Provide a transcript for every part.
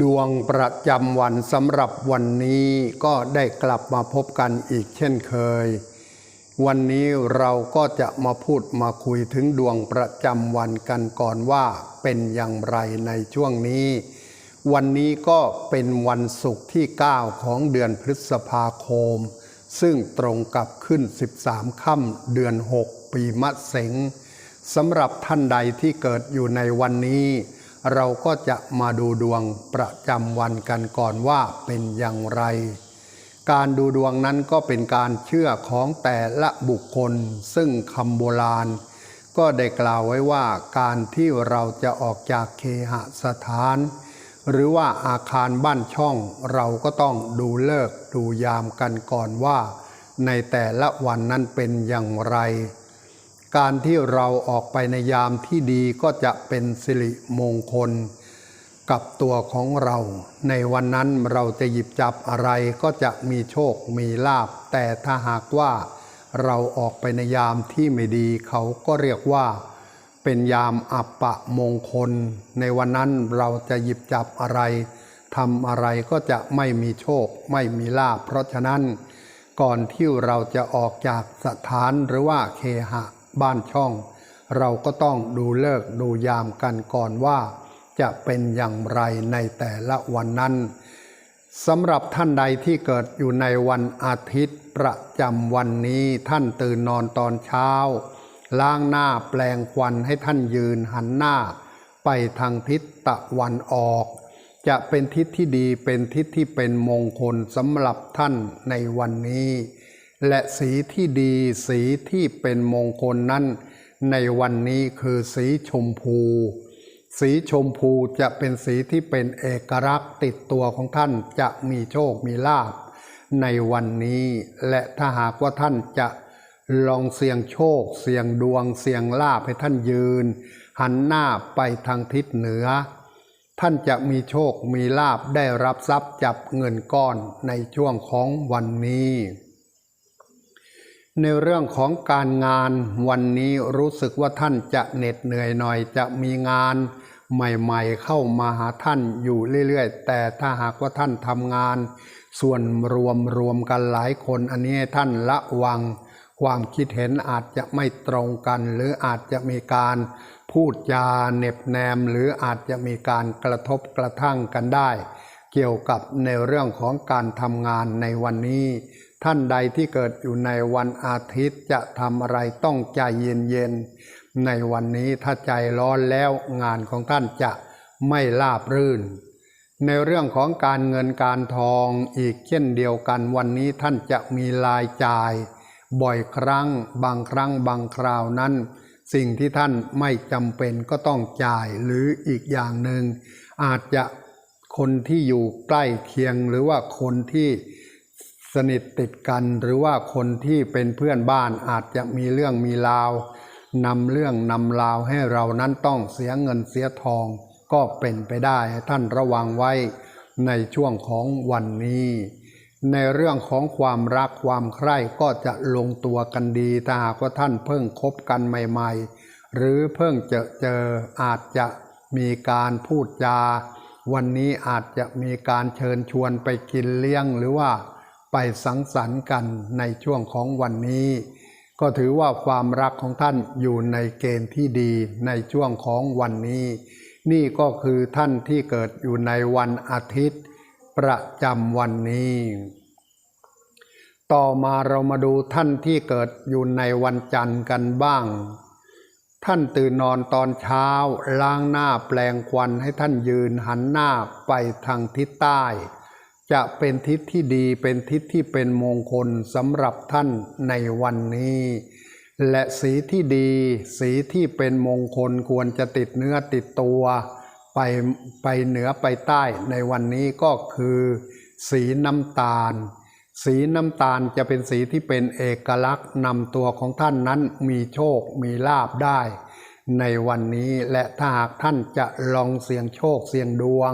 ดวงประจำวันสำหรับวันนี้ก็ได้กลับมาพบกันอีกเช่นเคย วันนี้เราก็จะมาพูดมาคุยถึงดวงประจำวันกันก่อนว่าเป็นอย่างไรในช่วงนี้ วันนี้ก็เป็นวันศุกร์ที่ 9 ของเดือนพฤษภาคม ซึ่งตรงกับขึ้น 13 ค่ำเดือน 6 ปีมะเสงสำหรับท่านใดที่เกิดอยู่ในวันนี้ เราก็จะมาดูดวงประจำวันกันก่อนว่าเป็นอย่างไร การดูดวงนั้นก็เป็นการเชื่อของแต่ละบุคคล ซึ่งคำโบราณ ก็ได้กล่าวไว้ว่าการที่เราจะออกจากเคหสถาน หรือว่าอาคารบ้านช่อง เราก็ต้องดูเลิกดูยามกันก่อนว่า ในแต่ละวันนั้นเป็นอย่างไร การที่เราออกไปในยามที่ดีก็จะเป็นสิริมงคล กับตัวของเรา ในวันนั้นเราจะหยิบจับอะไรก็จะมีโชคมีลาบ แต่ถ้าหากว่าเราออกไปในยามที่ไม่ดีเขาก็เรียกว่า เป็นยามอัปปะมงคล ในวันนั้นเราจะหยิบจับอะไรทำอะไรก็จะไม่มีโชคไม่มีลาบเพราะฉะนั้น ก่อนที่เราจะออกจากสถานหรือว่าเคหะ บ้านช่อง เราก็ต้องดูเลิกดูยามกันก่อนว่า จะเป็นอย่างไรในแต่ละวันนั้นสำหรับท่านใดที่เกิดอยู่ในวันอาทิตย์ประจำวันนี้ท่านตื่นนอนตอนเช้า ล้างหน้าแปลงควันให้ท่านยืนหันหน้า ไปทางทิศตะวันออก จะเป็นทิศที่ดีเป็นทิศที่เป็นมงคลสำหรับท่านในวันนี้ และสีที่ดีสีที่เป็นมงคลนั้น ในวันนี้คือสีชมพู สีชมพูจะเป็นสีที่เป็นเอกลักษณ์ติดตัวของท่านจะมีโชคมีลาภในวันนี้ และถ้าหากว่าท่านจะลองเสี่ยงโชค เสี่ยงดวง เสี่ยงลาภให้ท่านยืน หันหน้าไปทางทิศเหนือ ท่านจะมีโชคมีลาภได้รับทรัพย์จับเงินก้อนในช่วงของวันนี้ ในเรื่องของการงานวันนี้รู้สึกว่าท่านจะเหน็ดเหนื่อยหน่อย จะมีงานใหม่ๆเข้ามาหาท่านอยู่เรื่อยๆ แต่ถ้าหากว่าท่านทำงาน ส่วนรวมรวมกันหลายคนอันนี้ท่านระวัง ความคิดเห็นอาจจะไม่ตรงกัน หรืออาจจะมีการพูดจาเหน็บแนม หรืออาจจะมีการกระทบกระทั่งกันได้ เกี่ยวกับในเรื่องของการทำงานในวันนี้ ท่านใดที่เกิดอยู่ในวันอาทิตย์จะทำอะไรต้องใจเย็นๆในวันนี้ถ้าใจร้อนแล้วงานของท่านจะไม่ราบรื่น ในเรื่องของการเงินการทองอีกเช่นเดียวกันวันนี้ท่านจะมีรายจ่าย บ่อยครั้ง บางครั้งบางคราวนั้น สิ่งที่ท่านไม่จำเป็นก็ต้องจ่ายหรืออีกอย่างหนึ่งอาจจะคนที่อยู่ใกล้เคียงหรือว่าคนที่ สนิทติดกันหรือว่าคนที่เป็นเพื่อนบ้านอาจจะมีเรื่องมีราวนำเรื่องนำราวให้เรานั้นต้องเสียเงินเสียทอง ก็เป็นไปได้ท่านระวังไว้ในช่วงของวันนี้ ในเรื่องของความรักความใคร่ก็จะลงตัวกันดีถ้าหากว่าท่านเพิ่งคบกันใหม่ ๆ หรือเพิ่งเจอเจออาจจะมีการพูดจา วันนี้อาจจะมีการเชิญชวนไปกินเลี้ยงหรือว่า ไปสังสรรค์กันในช่วงของวันนี้ ก็ถือว่าความรักของท่านอยู่ในเกณฑ์ที่ดีในช่วงของวันนี้ นี่ก็คือท่านที่เกิดอยู่ในวันอาทิตย์ ประจำวันนี้ ต่อมาเรามาดูท่านที่เกิดอยู่ในวันจันทร์กันบ้าง ท่านตื่นนอนตอนเช้า ล้างหน้าแปลงควันให้ท่านยืนหันหน้าไปทางทิศใต้ จะเป็นทิศที่ดีเป็นทิศที่เป็นมงคลสำหรับท่านในวันนี้ และสีที่ดี สีที่เป็นมงคลควรจะติดเนื้อติดตัว ไปไปเหนือไปใต้ในวันนี้ก็คือ สีน้ำตาล สีน้ำตาลจะเป็นสีที่เป็นเอกลักษณ์นำตัวของท่านนั้นมีโชคมีลาบได้ ในวันนี้และถ้าหากท่านจะลองเสี่ยงโชคเสี่ยงดวง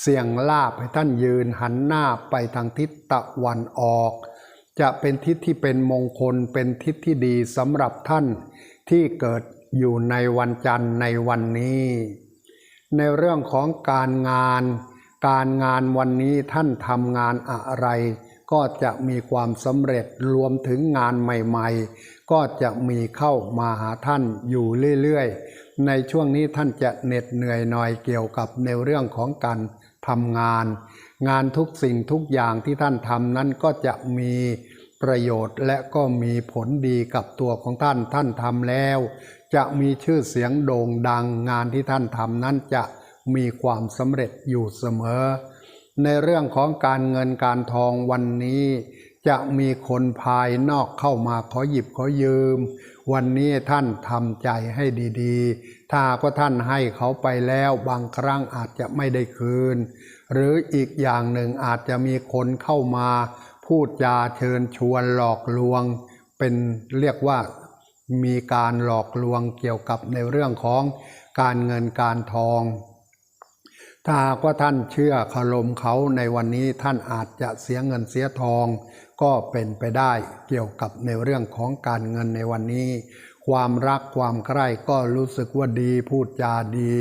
เสี่ยงลาบให้ท่านยืนหันหน้าไปทางทิศตะวันออก จะเป็นทิศที่เป็นมงคลเป็นทิศที่ดีสำหรับท่านที่เกิดอยู่ในวันจันทร์ในวันนี้ ในเรื่องของการงาน การงานวันนี้ท่านทำงานอะไร ก็จะมีความสำเร็จรวมถึงงานใหม่ๆ ก็จะมีเข้ามาหาท่านอยู่เรื่อยๆ ในช่วงนี้ท่านจะเหน็ดเหนื่อยหน่อยเกี่ยวกับในเรื่องของการ ทำงาน งานทุกสิ่งทุกอย่างที่ท่านทำนั้นก็จะมีประโยชน์และก็มีผลดีกับตัวของท่านท่านทำแล้ว จะมีชื่อเสียงโด่งดังงานที่ท่านทำนั้นจะมีความสำเร็จอยู่เสมอ ในเรื่องของการเงินการทองวันนี้ จะมีคนภายนอกเข้ามาขอหยิบขอยืม วันนี้ท่านทำใจให้ดีๆ ถ้าก็ท่านให้เขาไปแล้วบางครั้งอาจจะไม่ได้คืน หรืออีกอย่างหนึ่งอาจจะมีคนเข้ามา พูดจาเชิญชวนหลอกลวง เป็นเรียกว่ามีการหลอกลวงเกี่ยวกับในเรื่องของการเงินการทองถ้ากว่าท่านเชื่อคารมเขาในวันนี้ท่านอาจจะเสียเงินเสียทอง ก็เป็นไปได้เกี่ยวกับในเรื่องของการเงินในวันนี้ ความรักความใคร่ก็รู้สึกว่าดีพูดจาดี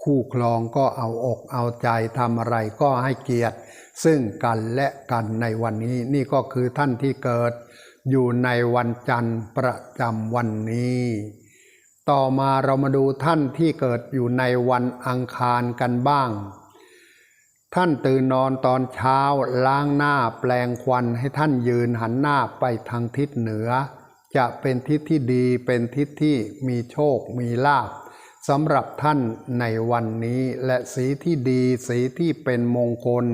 คู่ครองก็เอาอกเอาใจทำอะไรก็ให้เกียรติ ซึ่งกันและกันในวันนี้นี่ก็คือท่านที่เกิด อยู่ในวันจันทร์ประจำวันนี้ ต่อมาเรามาดูท่านที่เกิดอยู่ในวันอังคารกันบ้าง ท่านตื่นนอนตอนเช้าล้างหน้าแปลงควันให้ท่านยืนหันหน้าไปทางทิศเหนือ จะเป็นทิศที่ดีเป็นทิศที่มีโชคมีลาภสำหรับท่านในวันนี้และสีที่ดีสีที่เป็นมงคล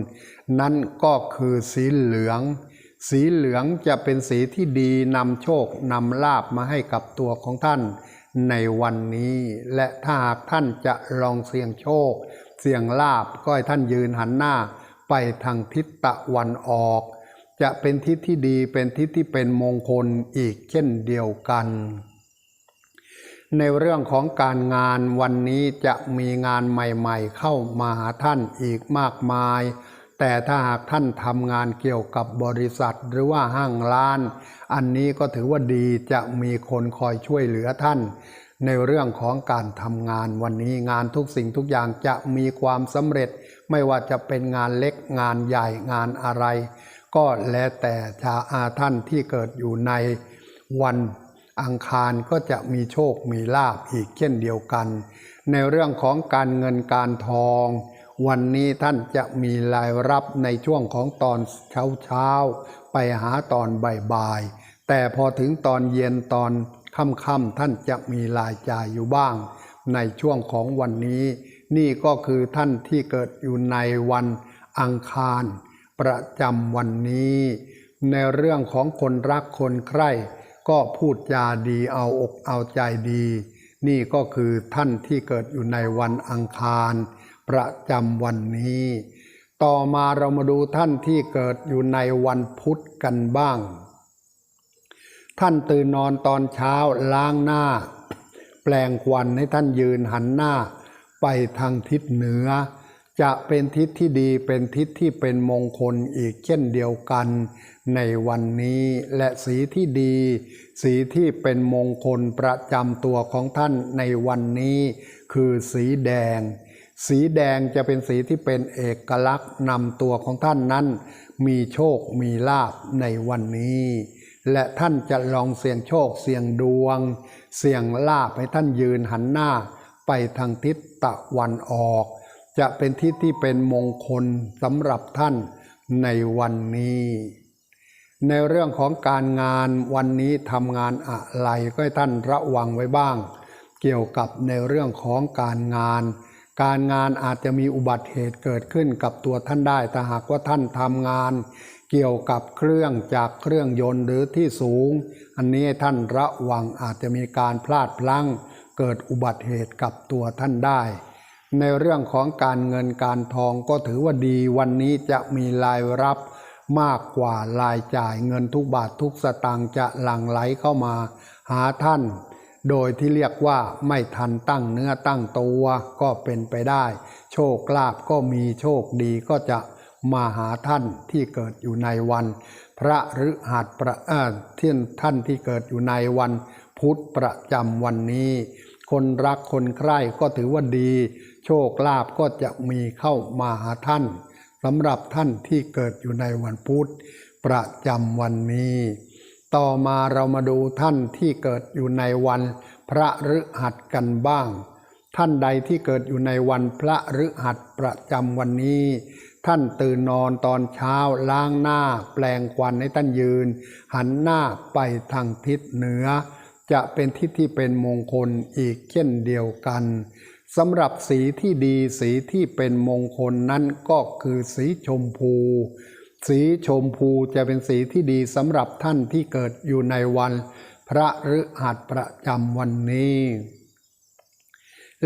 นั่นก็คือสีเหลือง สีเหลืองจะเป็นสีที่ดีนำโชคนำลาบมาให้กับตัวของท่านในวันนี้ และถ้าหากท่านจะลองเสี่ยงโชค เสียงลาบก็ให้ท่านยืนหันหน้าไปทางทิศตะวันออก จะเป็นทิศที่ดีเป็นทิศที่เป็นมงคลอีกเช่นเดียวกัน ในเรื่องของการงานวันนี้จะมีงานใหม่ๆ เข้ามาหาท่านอีกมากมาย แต่ถ้าหากท่านทำงานเกี่ยวกับบริษัทหรือว่าห้างร้าน อันนี้ก็ถือว่าดีจะมีคนคอยช่วยเหลือท่าน ในเรื่องของการทำงานวันนี้งานทุกสิ่งทุกอย่างจะมีความสำเร็จ ไม่ว่าจะเป็นงานเล็กงานใหญ่งานอะไร ก็แล้วแต่ชาอาท่านที่เกิดอยู่ในวันอังคารก็จะมีโชคมีลาภอีกเช่นเดียวกัน ในเรื่องของการเงินการทอง วันนี้ท่านจะมีรายรับในช่วงของตอนเช้าเช้าไปหาตอนบ่ายๆแต่พอถึงตอนเย็นตอน ค่ำๆท่านจะมีรายจ่ายอยู่บ้าง ในช่วงของวันนี้ นี่ก็คือท่านที่เกิดอยู่ในวันอังคาร ประจำวันนี้ ในเรื่องของคนรักคนใคร่ก็พูดจาดีเอาอกเอาใจดี นี่ก็คือท่านที่เกิดอยู่ในวันอังคาร ประจำวันนี้ ต่อมาเรามาดูท่านที่เกิดอยู่ในวันพุธกันบ้าง ท่านตื่นนอนตอนเช้าล้างหน้า แปลงควันให้ท่านยืนหันหน้า ไปทางทิศเหนือ จะเป็นทิศที่ดีเป็นทิศที่เป็นมงคลอีกเช่นเดียวกัน ในวันนี้และสีที่ดี สีที่เป็นมงคลประจำตัวของท่านในวันนี้ คือสีแดง สีแดงจะเป็นสีที่เป็นเอกลักษณ์นำตัวของท่านนั้น มีโชคมีลาภในวันนี้ และท่านจะลองเสี่ยงโชคเสี่ยงดวง เสี่ยงลาภให้ท่านยืนหันหน้า ไปทางทิศตะวันออก จะเป็นทิศที่เป็นมงคลสำหรับท่านในวันนี้ ในเรื่องของการงานวันนี้ทำงานอะไรก็ให้ท่านระวังไว้บ้าง เกี่ยวกับในเรื่องของการงาน การงานอาจจะมีอุบัติเหตุเกิดขึ้นกับตัวท่านได้ถ้าหากว่าท่านทำงาน เกี่ยวกับเครื่องจากเครื่องยนต์หรือที่สูง อันนี้ท่านระวังอาจจะมีการพลาดพลั้ง เกิดอุบัติเหตุกับตัวท่านได้ ในเรื่องของการเงินการทองก็ถือว่าดีวันนี้จะมีรายรับมากกว่ารายจ่ายเงินทุกบาททุกสตางค์จะหลั่งไหลเข้ามาหาท่าน โดยที่เรียกว่าไม่ทันตั้งเนื้อตั้งตัวก็เป็นไปได้ โชคลาภก็มีโชคดีก็จะ มาหาท่านที่เกิดอยู่ในวัน พระหรือหัดประเออที่ท่านที่เกิดอยู่ในวันพุธประจำวันนี้ คนรักคนใคร่ก็ถือว่าดี โชคลาภก็จะมีเข้ามาหาท่านสำหรับท่านที่เกิดอยู่ในวันพุธประจำวันนี้ ต่อมาเรามาดูท่านที่เกิดอยู่ในวันพระฤหัสกันบ้าง ท่านใดที่เกิดอยู่ในวันพระฤหัสประจำวันนี้ ท่านตื่นนอนตอนเช้าล้างหน้า แปลงควันให้ท่านยืน หันหน้าไปทางทิศเหนือ จะเป็นทิศที่เป็นมงคลอีกเช่นเดียวกันสำหรับสีที่ดีสีที่เป็นมงคลนั้นก็คือสีชมพู สีชมพูจะเป็นสีที่ดีสำหรับท่านที่เกิดอยู่ในวัน พระฤหัสประจำวันนี้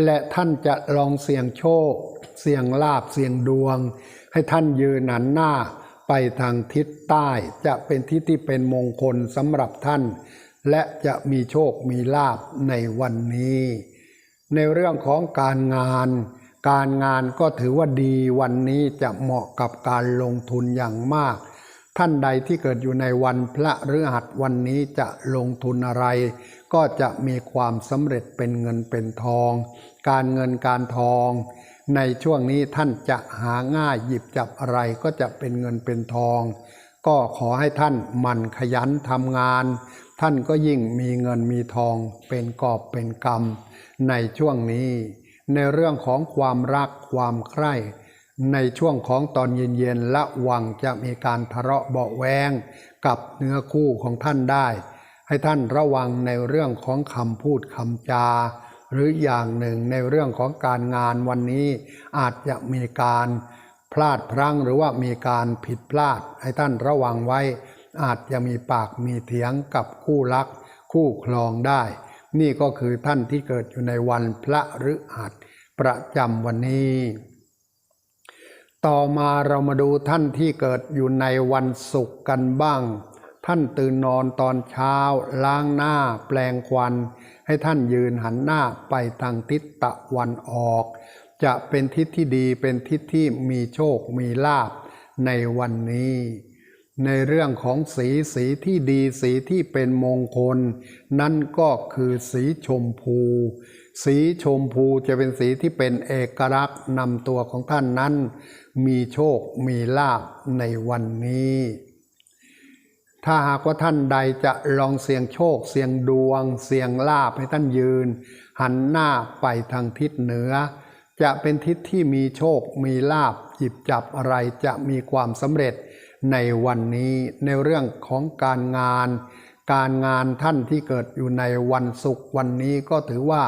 และท่านจะลองเสี่ยงโชค เสี่ยงลาบเสี่ยงดวง ให้ท่านยืนหนันหน้าไปทางทิศใต้จะเป็นทิศที่เป็นมงคลสำหรับท่าน และจะมีโชคมีลาบในวันนี้ ในเรื่องของการงาน การงานก็ถือว่าดีวันนี้จะเหมาะกับการลงทุนอย่างมาก ท่านใดที่เกิดอยู่ในวันพระฤหัสวันนี้จะลงทุนอะไร ก็จะมีความสำเร็จเป็นเงินเป็นทอง การเงินการทอง ในช่วงนี้ท่านจะหาง่ายหยิบจับอะไรก็จะเป็นเงินเป็นทอง ก็ขอให้ท่านหมั่นขยันทำงาน ท่านก็ยิ่งมีเงินมีทองเป็นกอบเป็นกำในช่วงนี้ ในเรื่องของความรักความใคร่ ในช่วงของตอนเย็นๆละวังจะมีการทะเลาะเบาแวงกับเนื้อคู่ของท่านได้ ให้ท่านระวังในเรื่องของคำพูดคำจา หรืออย่างหนึ่งในเรื่องของการงานวันนี้อาจจะมีการพลาดพลั้งหรือว่ามีการผิดพลาด ให้ท่านระวังไว้ อาจจะมีปากมีเถียงกับคู่รัก คู่ครองได้ นี่ก็คือท่านที่เกิดอยู่ในวันพระฤหัสประจำวันนี้ ต่อมาเรามาดูท่านที่เกิดอยู่ในวันศุกร์กันบ้าง ท่านตื่นนอนตอนเช้า ล้างหน้า แปลงควัน ให้ท่านยืนหันหน้าไปทางทิศตะวันออก จะเป็นทิศที่ดีเป็นทิศที่มีโชคมีลาภในวันนี้ ในเรื่องของสีสีที่ดีสีที่เป็นมงคล นั่นก็คือสีชมพู สีชมพูจะเป็นสีที่เป็นเอกลักษณ์นำตัวของท่านนั้น มีโชคมีลาภในวันนี้ ถ้าหากว่าท่านใดจะลองเสี่ยงโชค เสี่ยงดวง เสี่ยงลาภให้ท่านยืน หันหน้าไปทางทิศเหนือ จะเป็นทิศที่มีโชคมีลาภหยิบจับอะไรจะมีความสำเร็จในวันนี้ในเรื่องของการงาน การงานท่านที่เกิดอยู่ในวันศุกร์วันนี้ก็ถือว่า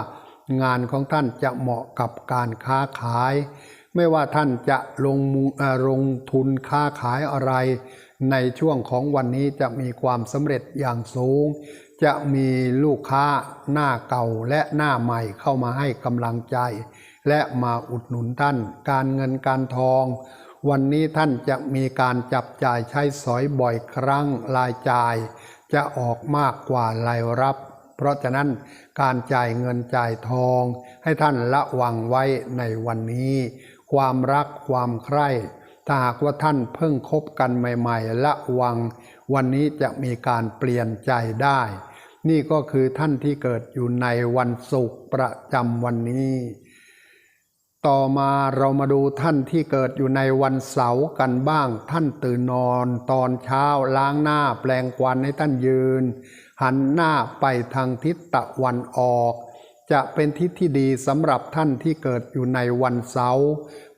งานของท่านจะเหมาะกับการค้าขาย ไม่ว่าท่านจะลงลงทุนค้าขายอะไร ในช่วงของวันนี้จะมีความสำเร็จอย่างสูง จะมีลูกค้าหน้าเก่าและหน้าใหม่เข้ามาให้กำลังใจ และมาอุดหนุนท่าน การเงินการทอง วันนี้ท่านจะมีการจับจ่ายใช้สอยบ่อยครั้งรายจ่าย จะออกมากกว่ารายรับเพราะฉะนั้นการจ่ายเงินจ่ายทองให้ท่านระวังไว้ในวันนี้ ความรักความใคร่ถ้าหากว่าท่านเพิ่งคบกันใหม่ๆละวัง วันนี้จะมีการเปลี่ยนใจได้ นี่ก็คือท่านที่เกิดอยู่ในวันศุกร์ประจำวันนี้ ต่อมาเรามาดูท่านที่เกิดอยู่ในวันเสาร์กันบ้าง ท่านตื่นนอนตอนเช้าล้างหน้าแปลงควันให้ท่านยืน หันหน้าไปทางทิศตะวันออก จะเป็นทิศที่ดีสำหรับท่านที่เกิดอยู่ในวันเสาร์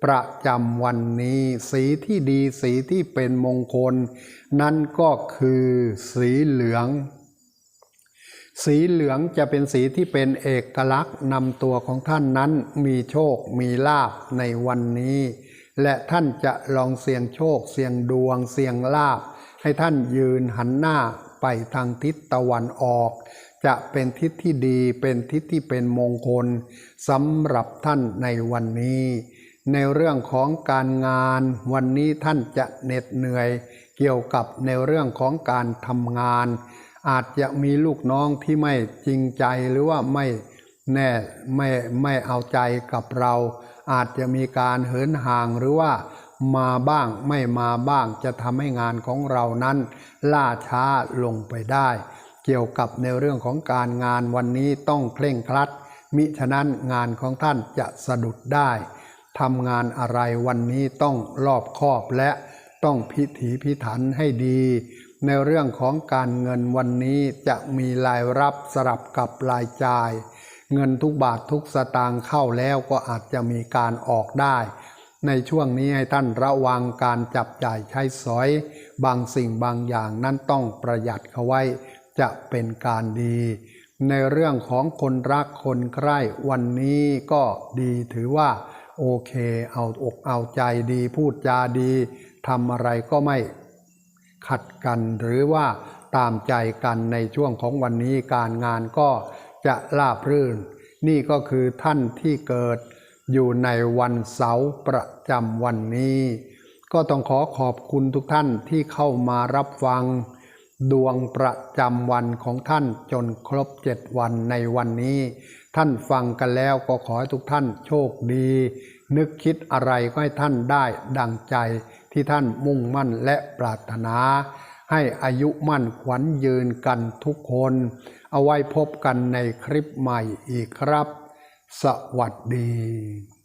ประจำวันนี้ สีที่ดีสีที่เป็นมงคล นั่นก็คือสีเหลือง สีเหลืองจะเป็นสีที่เป็นเอกลักษณ์นำตัวของท่านนั้นมีโชคมีลาภในวันนี้ และท่านจะลองเสี่ยงโชค เสี่ยงดวง เสี่ยงลาภให้ท่านยืนหันหน้าไปทางทิศตะวันออก จะเป็นทิศที่ดีเป็นทิศที่เป็นมงคลสำหรับท่านในวันนี้ ในเรื่องของการงานวันนี้ท่านจะเหน็ดเหนื่อย เกี่ยวกับในเรื่องของการทำงาน อาจจะมีลูกน้องที่ไม่จริงใจหรือว่าไม่แน่ไม่ไม่เอาใจกับเรา อาจจะมีการเหินห่างหรือว่ามาบ้างไม่มาบ้างจะทำให้งานของเรานั้น ล่าช้าลงไปได้ เกี่ยวกับในเรื่องของการงานวันนี้ต้องเคร่งครัด มิฉะนั้นงานของท่านจะสะดุดได้ทำงานอะไรวันนี้ต้องรอบคอบและต้องพิถีพิถันให้ดี ในเรื่องของการเงินวันนี้จะมีรายรับสลับกับรายจ่าย เงินทุกบาททุกสตางค์เข้าแล้วก็อาจจะมีการออกได้ ในช่วงนี้ให้ท่านระวังการจับจ่ายใช้สอย บางสิ่งบางอย่างนั้นต้องประหยัดเขาไว้ จะเป็นการดี ในเรื่องของคนรักคนใคร่วันนี้ก็ดีถือว่าโอเคเอาอกเอาใจดีพูดจาดีทำอะไรก็ไม่ขัดกันหรือว่าตามใจกันในช่วงของวันนี้การงานก็จะราบรื่น นี่ก็คือท่านที่เกิดอยู่ในวันเสาร์ประจำวันนี้ ก็ต้องขอขอบคุณทุกท่านที่เข้ามารับฟัง ดวงประจำวันของท่านจนครบเจ็ดวันในวันนี้ ท่านฟังกันแล้วก็ขอให้ทุกท่านโชคดี นึกคิดอะไรก็ให้ท่านได้ดังใจที่ท่านมุ่งมั่นและปรารถนา ให้อายุมั่นขวัญยืนกันทุกคน เอาไว้พบกันในคลิปใหม่อีกครับ สวัสดี